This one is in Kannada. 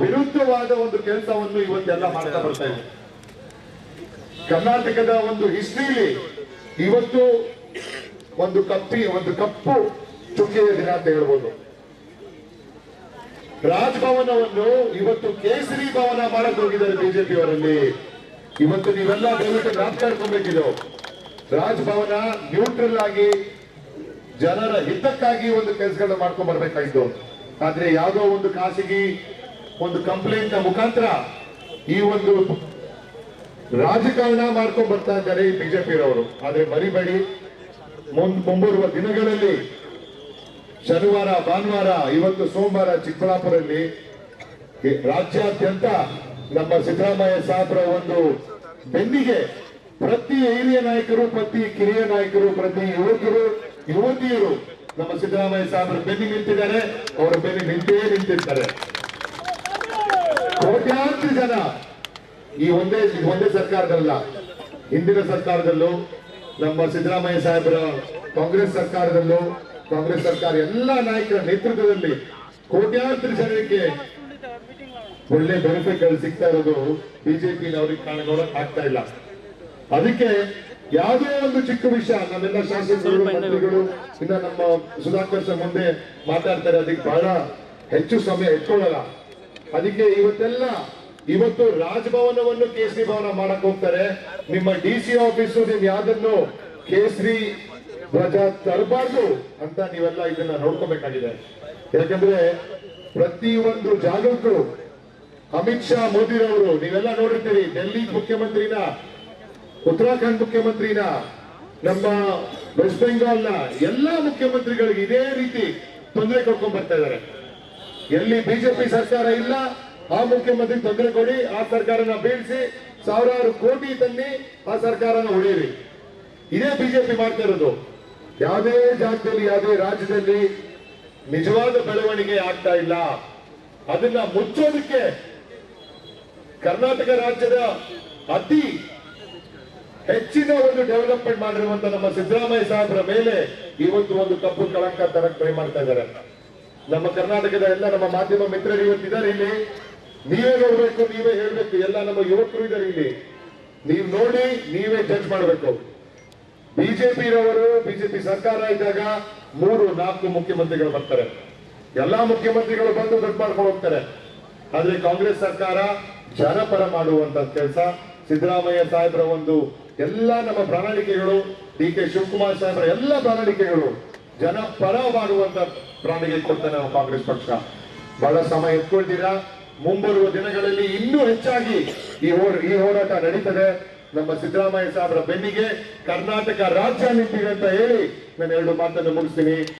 ವಿರುದ್ಧವಾದ ಒಂದು ಕೆಲಸವನ್ನು ಇವತ್ತೆಲ್ಲ ಮಾಡ್ತಾ ಬರ್ತಾ ಇದೆ. ಕರ್ನಾಟಕದ ಒಂದು ಹಿಸ್ಟ್ರಿಲಿ ಇವತ್ತು ಒಂದು ಕಪ್ಪಿ, ಒಂದು ಕಪ್ಪು ಚುಕ್ಕೆಯ ದಿನ ಅಂತ ಹೇಳ್ಬೋದು. ರಾಜಭವನವನ್ನು ಇವತ್ತು ಕೇಸರಿ ಭವನ ಮಾಡಕ್ ಹೋಗಿದ್ದಾರೆ ಬಿಜೆಪಿ ಅವರಲ್ಲಿ ಇವತ್ತು ನೀವೆಲ್ಲ ದಯವಿಟ್ಟು ಮಾತಾಡ್ಕೊಬೇಕಿದ್ರು ರಾಜಭವನ ನ್ಯೂಟ್ರಲ್ ಆಗಿ ಜನರ ಹಿತಕ್ಕಾಗಿ ಒಂದು ಕೆಲಸಗಳನ್ನ ಮಾಡ್ಕೊಂಡ್ ಬರ್ಬೇಕಾಯ್ತು. ಆದ್ರೆ ಯಾವುದೋ ಒಂದು ಖಾಸಗಿ ಒಂದು ಕಂಪ್ಲೇಂಟ್ನ ಮುಖಾಂತರ ಈ ಒಂದು ರಾಜಕಾರಣ ಮಾಡ್ಕೊಂಡ್ ಬರ್ತಾ ಇದ್ದಾರೆ ಈ ಬಿಜೆಪಿಯವರು ಆದ್ರೆ ಮರಿಬೇಡಿ. ಮುಂಬರುವ ದಿನಗಳಲ್ಲಿ ಶನಿವಾರ, ಭಾನುವಾರ, ಇವತ್ತು ಸೋಮವಾರ ಚಿಕ್ಕಬಳ್ಳಾಪುರಲ್ಲಿ ರಾಜ್ಯಾದ್ಯಂತ ನಮ್ಮ ಸಿದ್ದರಾಮಯ್ಯ ಸಾಹೇಬರ ಒಂದು ಬೆನ್ನಿಗೆ ಪ್ರತಿ ಹಿರಿಯ ನಾಯಕರು, ಪ್ರತಿ ಕಿರಿಯ ನಾಯಕರು, ಪ್ರತಿ ಯುವಕರು, ಯುವತಿಯರು ನಮ್ಮ ಸಿದ್ದರಾಮಯ್ಯ ಸಾಹೇಬರ ಬೆನ್ನಿ ನಿಂತಿದ್ದಾರೆ. ಅವರ ಬೆನ್ನಿಗೆ ನಿಂತೇ ನಿಂತಿರ್ತಾರೆ. ಜನ ಈ ಒಂದೇ ಒಂದೇ ಸರ್ಕಾರದಲ್ಲ. ಹಿಂದಿನ ಸರ್ಕಾರದಲ್ಲೂ ನಮ್ಮ ಸಿದ್ದರಾಮಯ್ಯ ಸಾಹೇಬರ ಕಾಂಗ್ರೆಸ್ ಸರ್ಕಾರದಲ್ಲೂ ಕಾಂಗ್ರೆಸ್ ಸರ್ಕಾರ ಎಲ್ಲ ನಾಯಕರ ನೇತೃತ್ವದಲ್ಲಿ ಕೋಟ್ಯಾಂತರ ಜನರಿಗೆ ಒಳ್ಳೆ ಬೆನಿಫಿಟ್ಗಳು ಸಿಗ್ತಾ ಇರೋದು ಬಿಜೆಪಿ ಅವ್ರಿಗೆ ಕಾಣ ನೋಡಕ್ ಆಗ್ತಾ ಇಲ್ಲ. ಅದಕ್ಕೆ ಯಾವುದೇ ಒಂದು ಚಿಕ್ಕ ವಿಷಯ ನಮ್ಮೆಲ್ಲ ಶಾಸಕರು ಮಂತ್ರಿಗಳು ಇನ್ನ ನಮ್ಮ ಸುಧಾಕರ್ ಸರ್ ಮುಂದೆ ಮಾತಾಡ್ತಾರೆ ಅದಕ್ಕೆ ಬಹಳ ಹೆಚ್ಚು ಸಮಯ ಇಟ್ಕೊಳ್ಳಲ್ಲ ಅದಕ್ಕೆ ಇವತ್ತೆಲ್ಲ ಇವತ್ತು ರಾಜಭವನವನ್ನು ಕೇಸರಿ ಭವನ ಮಾಡಕ್ ಹೋಗ್ತಾರೆ. ನಿಮ್ಮ ಡಿ ಸಿ ಆಫೀಸು ನೀವು ಯಾವ್ದನ್ನು ಕೇಸರಿ ಧ್ವಜ ತರಬಾರ್ದು ಅಂತ ನೀವೆಲ್ಲ ಇದನ್ನ ನೋಡ್ಕೋಬೇಕಾಗಿದೆ. ಯಾಕಂದ್ರೆ ಪ್ರತಿಯೊಂದು ಜಾಗಕ್ಕೂ ಅಮಿತ್ ಶಾ ಮೋದಿರವರು ನೀವೆಲ್ಲ ನೋಡಿರ್ತೀರಿ, ಡೆಲ್ಲಿ ಮುಖ್ಯಮಂತ್ರಿನ, ಉತ್ತರಾಖಂಡ್ ಮುಖ್ಯಮಂತ್ರಿನ, ನಮ್ಮ ವೆಸ್ಟ್ ಬೆಂಗಾಲ್ನ ಎಲ್ಲಾ ಮುಖ್ಯಮಂತ್ರಿಗಳಿಗೆ ಇದೇ ರೀತಿ ತೊಂದರೆ ಕೊಡ್ಕೊಂಡ್ ಬರ್ತಾ ಇದ್ದಾರೆ. ಎಲ್ಲಿ ಬಿಜೆಪಿ ಸರ್ಕಾರ ಇಲ್ಲ ಆ ಮುಖ್ಯಮಂತ್ರಿ ತೊಂದರೆ ಕೊಡಿ, ಆ ಸರ್ಕಾರನ ಬೀಳಿಸಿ, ಸಾವಿರಾರು ಕೋಟಿ ತನ್ನಿ ಆ ಸರ್ಕಾರನ ಉಳಿಯಿರಿ. ಇದೇ ಬಿಜೆಪಿ ಮಾಡ್ತಾ ಇರೋದು. ಯಾವುದೇ ಜಾಗದಲ್ಲಿ ಯಾವುದೇ ರಾಜ್ಯದಲ್ಲಿ ನಿಜವಾದ ಬೆಳವಣಿಗೆ ಆಗ್ತಾ ಇಲ್ಲ. ಅದನ್ನ ಮುಚ್ಚೋದಕ್ಕೆ ಕರ್ನಾಟಕ ರಾಜ್ಯದ ಅತಿ ಹೆಚ್ಚಿನ ಒಂದು ಡೆವಲಪ್ಮೆಂಟ್ ಮಾಡಿರುವಂತ ನಮ್ಮ ಸಿದ್ದರಾಮಯ್ಯ ಸಾಹೇಬರ ಮೇಲೆ ಇವತ್ತು ಒಂದು ಕಪ್ಪು ಕಳಂಕ ತರಕ್ ಟ್ರೈ ಮಾಡ್ತಾ ಇದ್ದಾರೆ. ನಮ್ಮ ಕರ್ನಾಟಕದ ಎಲ್ಲ ನಮ್ಮ ಮಾಧ್ಯಮ ಮಿತ್ರರು ಇವತ್ತಿದ್ದಾರೆ ಇಲ್ಲಿ. ನೀವೇ ನೋಡ್ಬೇಕು ನೀವೇ ಹೇಳ್ಬೇಕು. ಎಲ್ಲ ನಮ್ಮ ಯುವಕರು ಇದ್ದಾರೆ ಇಲ್ಲಿ. ನೀವು ನೋಡಿ, ನೀವೇ ಜಡ್ಜ್ ಮಾಡಬೇಕು. ಬಿಜೆಪಿ ರವರು ಬಿಜೆಪಿ ಸರ್ಕಾರ ಇದ್ದಾಗ ಮೂರು, ನಾಲ್ಕು ಮುಖ್ಯಮಂತ್ರಿಗಳು ಬರ್ತಾರೆ. ಎಲ್ಲಾ ಮುಖ್ಯಮಂತ್ರಿಗಳು ಬಂದು ದೊಡ್ಡ ಮಾಡ್ಕೊಂಡು ಹೋಗ್ತಾರೆ. ಆದ್ರೆ ಕಾಂಗ್ರೆಸ್ ಸರ್ಕಾರ ಜನಪರ ಮಾಡುವಂತ ಕೆಲಸ. ಸಿದ್ದರಾಮಯ್ಯ ಸಾಹೇಬ್ರ ಒಂದು ಎಲ್ಲಾ ನಮ್ಮ ಪ್ರಣಾಳಿಕೆಗಳು, ಡಿ ಕೆ ಶಿವಕುಮಾರ್ ಸಾಹೇಬ್ರ ಎಲ್ಲ ಪ್ರಣಾಳಿಕೆಗಳು ಜನಪರ ಮಾಡುವಂತ ಪ್ರಾಣಿಗೆ ಕೊಡ್ತಾನೆ ಕಾಂಗ್ರೆಸ್ ಪಕ್ಷ. ಬಹಳ ಸಮಯ ಎತ್ಕೊಳ್ತೀರಾ? ಮುಂಬರುವ ದಿನಗಳಲ್ಲಿ ಇನ್ನೂ ಹೆಚ್ಚಾಗಿ ಈ ಈ ಹೋರಾಟ ನಡೀತದೆ. ನಮ್ಮ ಸಿದ್ದರಾಮಯ್ಯ ಸಾಹೇಬರ ಬೆನ್ನಿಗೆ ಕರ್ನಾಟಕ ರಾಜ್ಯ ನಿಂತಿದೆ ಅಂತ ಹೇಳಿ ನಾನು ಎರಡು ಮಾತನ್ನು ಮುಗಿಸ್ತೀನಿ.